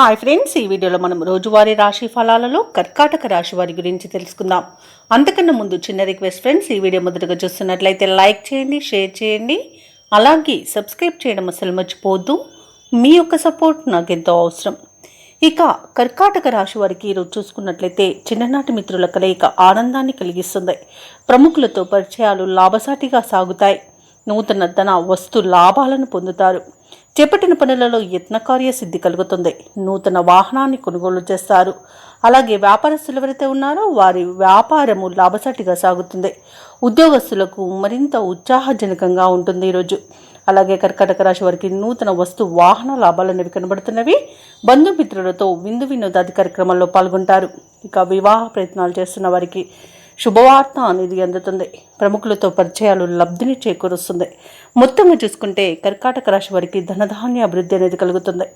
Hi friends ఈ వీడియోలో మనం రోజువారీ రాశి ఫలాలలో కర్కాటక రాశి వారి గురించి తెలుసుకుందాం. అంతకన్నా ముందు చిన్న రిక్వెస్ట్ ఫ్రెండ్స్ ఈ వీడియో మొదటగా చూస్తున్నట్లయితే లైక్ చేయండి షేర్ చేయండి. అలాగే సబ్స్క్రైబ్ చేయడం అసలు మర్చిపోవద్దు. మీ యొక్క సపోర్ట్ నాకు ఎంతో అవసరం. ఇక కర్కాటక రాశి వారికి ఈరోజు చూసుకున్నట్లయితే చిన్ననాటి మిత్రుల కలయిక ఆనందాన్ని కలిగిస్తుంది. ప్రముఖులతో పరిచయాలు లాభసాటిగా సాగుతాయి. నూతన ధన వస్తు లాభాలను పొందుతారు. చేపట్టిన పనులలో యత్నకార్య సిద్ధి కలుగుతుంది. నూతన వాహనాన్ని కొనుగోలు చేస్తారు. అలాగే వ్యాపారస్తులు ఎవరైతే ఉన్నారో వారి వ్యాపారము లాభసాటిగా సాగుతుంది. ఉద్యోగస్తులకు మరింత ఉత్సాహజనకంగా ఉంటుంది ఈరోజు అలాగే కర్కాటక రాశి వారికి నూతన వస్తు వాహన లాభాలు అనేవి కనబడుతున్నవి. బంధుమిత్రులతో విందు వినోదాది కార్యక్రమాల్లో పాల్గొంటారు. ఇక వివాహ ప్రయత్నాలు చేస్తున్న వారికి శుభవార్త అనేది అందుతుంది. ప్రముఖులతో పరిచయాలు లబ్ధిని చేకూరుస్తుంది. మొత్తంగా చూసుకుంటే కర్కాటక రాశి వారికి ధనధాన్య అభివృద్ధి అనేది కలుగుతుంది.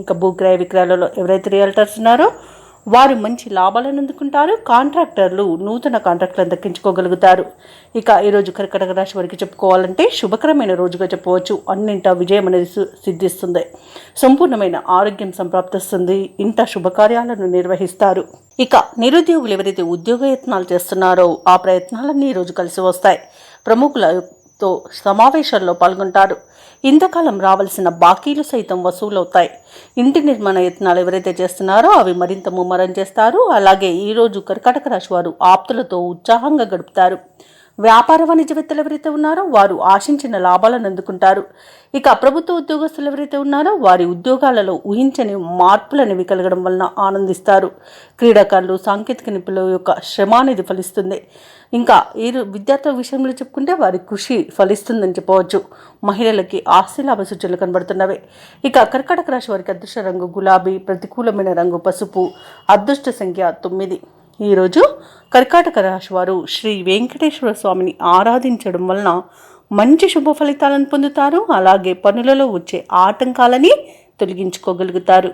ఇంకా భూక్రయ విక్రయాలలో ఎవరైతే రియల్టర్స్ ఉన్నారో వారు మంచి లాభాలను అందుకుంటారు కాంట్రాక్టర్లు నూతన కాంట్రాక్టులను దక్కించుకోగలుగుతారు. ఇక ఈరోజు కర్కటక రాశి వారికి చెప్పుకోవాలంటే శుభకరమైన రోజుగా చెప్పవచ్చు. అన్నింట విజయం అనేది సిద్ధిస్తుంది. సంపూర్ణమైన ఆరోగ్యం సంప్రాప్తిస్తుంది. ఇంట శుభకార్యాలను నిర్వహిస్తారు. ఇక నిరుద్యోగులు ఎవరైతే ఉద్యోగ యత్నాలు చేస్తున్నారో ఆ ప్రయత్నాలన్నీ ఈ రోజు కలిసి వస్తాయి. ప్రముఖుల తో సమావేశాల్లో పాల్గొంటారు. ఇంతకాలం రావాల్సిన బాకీలు సైతం వసూలవుతాయి. ఇంటి నిర్మాణ యత్నాలు ఎవరైతే చేస్తున్నారో అవి మరింత ముమ్మరం చేస్తారు. అలాగే ఈరోజు కర్కాటక రాశి వారు ఆప్తులతో ఉత్సాహంగా గడుపుతారు. వ్యాపార వాణిజ్యవేత్తలు ఎవరైతే ఉన్నారో వారు ఆశించిన లాభాలను అందుకుంటారు. ఇక ప్రభుత్వ ఉద్యోగస్తులు ఎవరైతే ఉన్నారో వారి ఉద్యోగాలలో ఊహించని మార్పులనేవి కలగడం వలన ఆనందిస్తారు. క్రీడాకారులు సాంకేతిక నిపుణుల యొక్క శ్రమ అనేది ఫలిస్తుంది. ఇంకా ఈ విద్యార్థుల విషయంలో చెప్పుకుంటే వారి కృషి ఫలిస్తుందని చెప్పవచ్చు. మహిళలకి ఆస్తి లాభ సూచనలు కనబడుతున్నవి. ఇక కర్కాటక రాశి వారికి అదృష్ట రంగు గులాబీ ప్రతికూలమైన రంగు పసుపు అదృష్ట సంఖ్య తొమ్మిది. ఈరోజు కర్కాటక రాశి వారు శ్రీ వెంకటేశ్వర స్వామిని ఆరాధించడం వలన మంచి శుభ ఫలితాలను పొందుతారు. అలాగే పనులలో వచ్చే ఆటంకాలని తొలగించుకోగలుగుతారు.